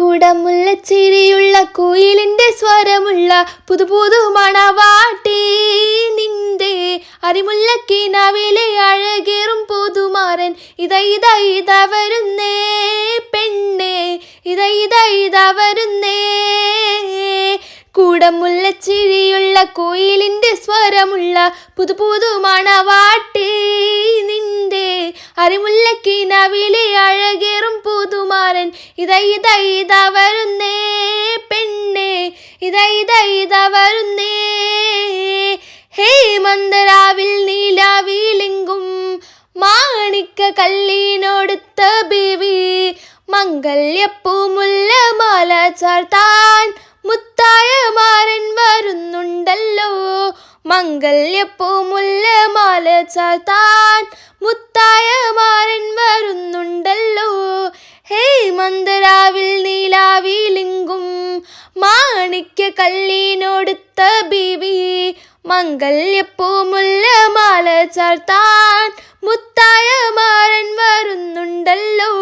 കുടമുല്ലച്ചിരിയുള്ള കുയിലിന്റെ സ്വരമുള്ള പുതുപുതു പുതു മണവാട്ടി നിന്റെ അരിമുല്ലക്കിനാവിലെ അഴകേറും പുതുമാരൻ. ഇത വരുന്നേ പെണ്ണേ. ഇത വരുന്നേ. കുടമുല്ലച്ചിരിയുള്ള കോയിലിന്റെ സ്വരമുള്ള പുതു പുതു നിന്റെ നിന്റെ അരിമുല്ലക്കിനാവിലെ അഴകേറും പുതുമാരൻ ഇത ഇത വരുന്നേ പെണ്ണേ. ഇത വരുന്നേ. ഹേ മന്ദരാവിൽ നീലാവിലെങ്കും മാണിക്ക കല്ലിനോടുത്ത ബിവി. മംഗല്യപ്പൂ മുല്ലമാല ചാർത്താൻ മുത്തായ മാരൻ വരുന്നുണ്ടല്ലോ. മംഗല്യപ്പൂ മുല്ലമാല ചാർത്താൻ മുത്തായ മാരൻ വരുന്നുണ്ടല്ലോ. ഹേ മന്ദരാവിൽ നീലാവിലിങ്കും മാണിക്യ കല്ലിനോടുത്ത ബീവി മംഗല്യപ്പൂ മുല്ലമാല ചാർത്താൻ മുത്തായ മാരൻ വരുന്നുണ്ടല്ലോ.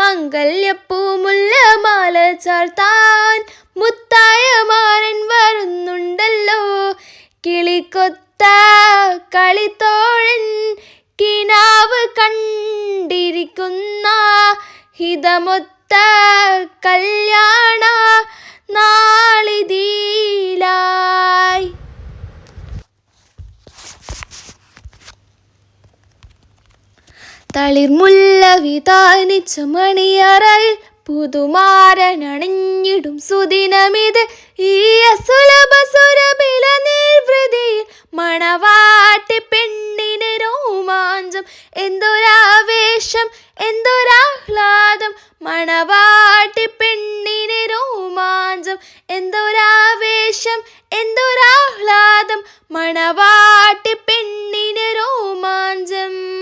മംഗല്യപ്പൂ മുല്ലമാല ചാർത്താൻ മുത്തായ മാരൻ വരുന്നുണ്ടല്ലോ. കിളിക്കൊത്ത കളിത്തോഴൻ കിനാവ് കണ്ടിരിക്കുന്ന ഹിതമൊത്ത കല്യാണ നാളിതീലായി. തളിർമുല്ല വിതാനിച്ച മണിയറയിൽ പുതുമാരനണിഞ്ഞിടും സുദിനമിത്. ഈ അസുലഭ സുരബില നിർവൃതിയിൽ മണവാട്ടി പെണ്ണിന് രോമാഞ്ചം. എന്തൊരാവേശം എന്തൊരാഹ്ലാദം. മണവാട്ടി പെണ്ണിന് രോമാഞ്ചം. എന്തൊരാവേശം എന്തൊരാഹ്ലാദം. മണവാട്ടി പെണ്ണിന് രോമാഞ്ചം.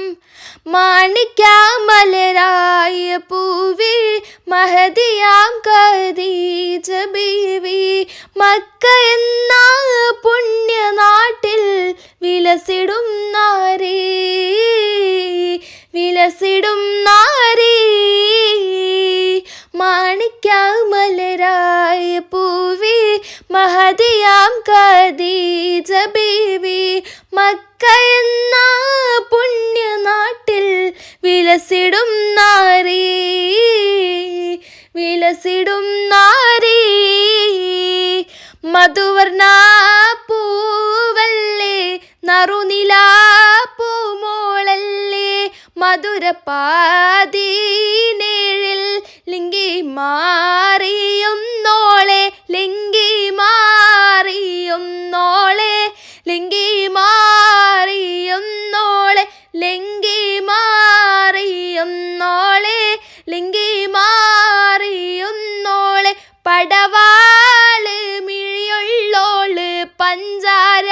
മാണിക്യാമലരായ പൂവി മഹതിയാം കദീജ ബീവി. മക്ക എന്ന പുണ്യനാട്ടിൽ വിലസിടും നാരേ. വിലസിടും നാരീ വിലസിടും നാരീ വിലസിടും നാരീ. മധുവർണ പൂവല്ലേ നറുനില പൂമോളല്ലേ മധുരപ്പാതീനേഴിൽ ലിംഗി മാറിയും നോളെ. പടവാൾ മിഴിയുള്ളോൾ പഞ്ചാര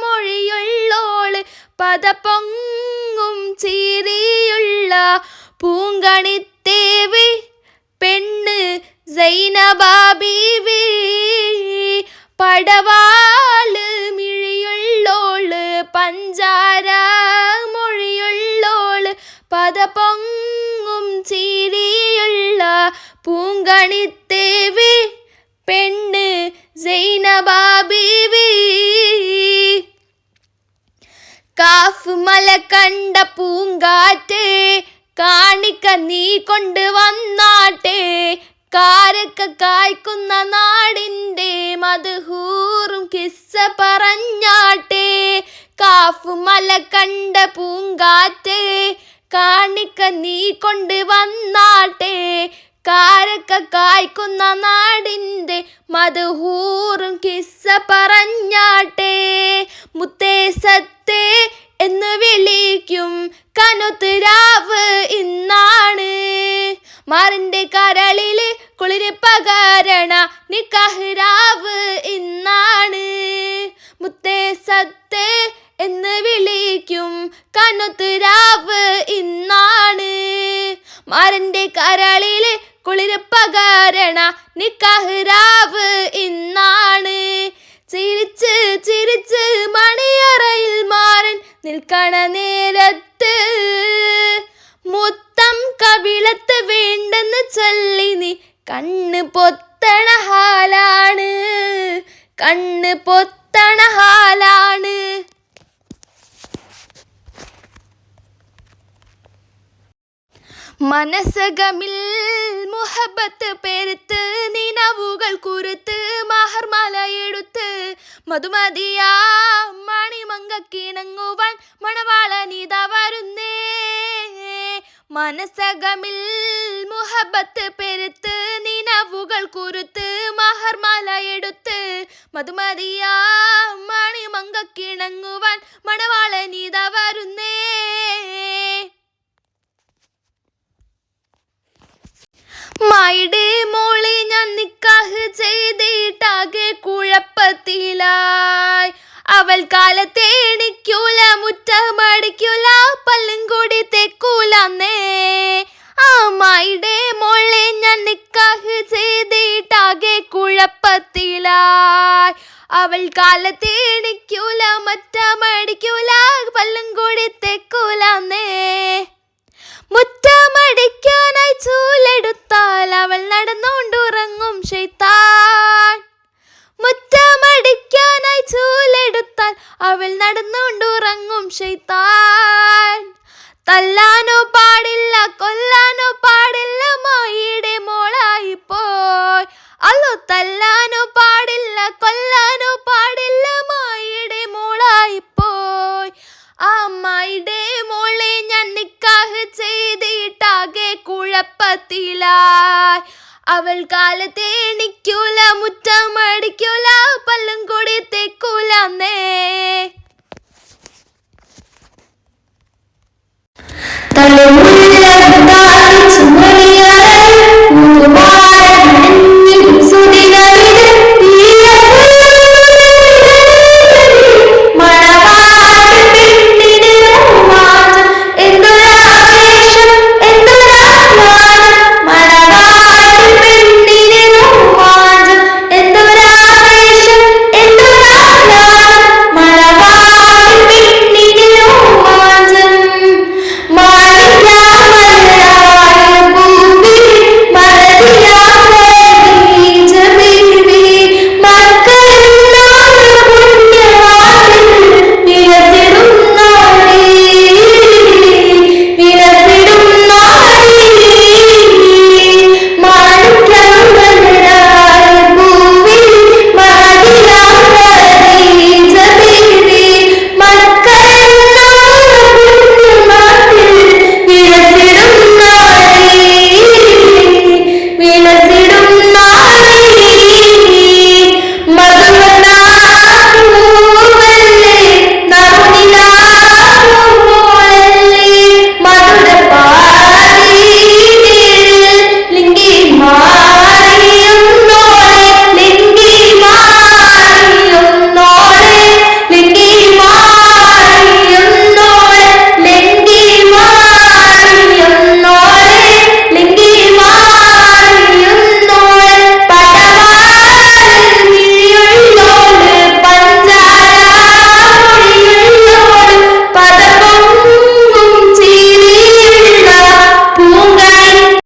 മൊഴിയുള്ളോൾ പദപൊങ്ങും ചിരിയുള്ള പൂങ്കണിത്തേവി പെണ്ണ് സൈനബാബീവി പടവാൾ മിഴിയുള്ളോൾ പഞ്ചാര മൊഴിയുള്ളോൾ പദപൊങ്ങും പൂങ്കണിത്തേവി പെണ്ണ് സൈനബാബീവി കാഫ് മല കണ്ട പൂങ്കാറ്റേ കാണിക്ക നീ കൊണ്ട് വന്നാട്ടെ കാരക്ക കായ്ക്കുന്ന നാടിന്റെ മധുഹൂറും കിസ്സ പറഞ്ഞാട്ടെ കാഫ് മല കണ്ട പൂങ്കാറ്റേ കാണിക്ക നീ കൊണ്ട് വന്നാട്ടെ കാരക്ക കായ്ക്കുന്ന നാടിന്റെ മധുഹൂറും കിസ്സ പറഞ്ഞാട്ടെ. മുത്തേ സത്തേ എന്ന് വിളിക്കും കനുത്തുരാവ് ഇന്നാണ്. മാറിന്റെ കരളിൽ കുളിര് പകരണ നിക്കഹ്രാവ് ഇന്നാണ്. മുത്തേ സത്തേ എന്ന് വിളിക്കും കനുത്തുരാവ് ഇന്നാണ്. മാറിന്റെ കരളിൽ കുളിര് പകരണ നിക്കഹ്റാവ് ഇന്നാണ്. ചിരിച്ച് ചിരിച്ച് മണിയറയിൽ മാറൻ നിൽക്കണ നേരത്ത് മുത്തം കവിളത്ത് വേണ്ടെന്ന് ചൊല്ലി നീ കണ്ണ് പൊത്തണ ഹാലാണ്. കണ്ണ് പൊത്തണ ഹാലാണ് മനസ്സകമിൽ മുഹബത്ത് പെരുത്ത് നിനവുകൾ കുരുത്ത് എടുത്ത് മധുമതിയാ മണവാള നീത വരുന്നേ. മനസ്സകമിൽ മുഹബത്ത് പെരുത്ത് നിനവുകൾ കുരുത്ത് എടുത്ത് മധുമതിയാ മണവാള നീത വരുന്നേ. മായിടെ മോളെ ഞാൻ നിക്കാഹ് ചെയ്തിട്ടാകെ കുഴപ്പത്തിലായി. അവൾ കാലത്തെ എണിക്കൂല മുറ്റമടിക്കൂല പല്ലും കൂടി തെക്കൂലന്നേ. ആ മായിടെ മോളെ ഞാൻ നിക്കാഹ് ചെയ്തിട്ടാകെ കുഴപ്പത്തിലായി. അവൾ കാലത്തെ എണിക്കൂല മറ്റമടിക്കൂല പല്ലും കൂടി തെക്കൂലന്നേ. മുറ്റമടിക്കാനായി ചൂലെടുത്താൽ അവൾ നടന്നുകൊണ്ടുറങ്ങും ഷെയ്ത്താൻ മുറ്റമടിക്കാനായി ചൂലെടുത്താൽ അവൾ നടന്നുകൊണ്ടുറങ്ങും ഷെയ്ത്താൻ തല്ലാനോ പാടില്ല കൊല്ലാനോ പാടില്ല മായിയുടെ മോളായി പോയി അല്ലോ തല്ലാനോ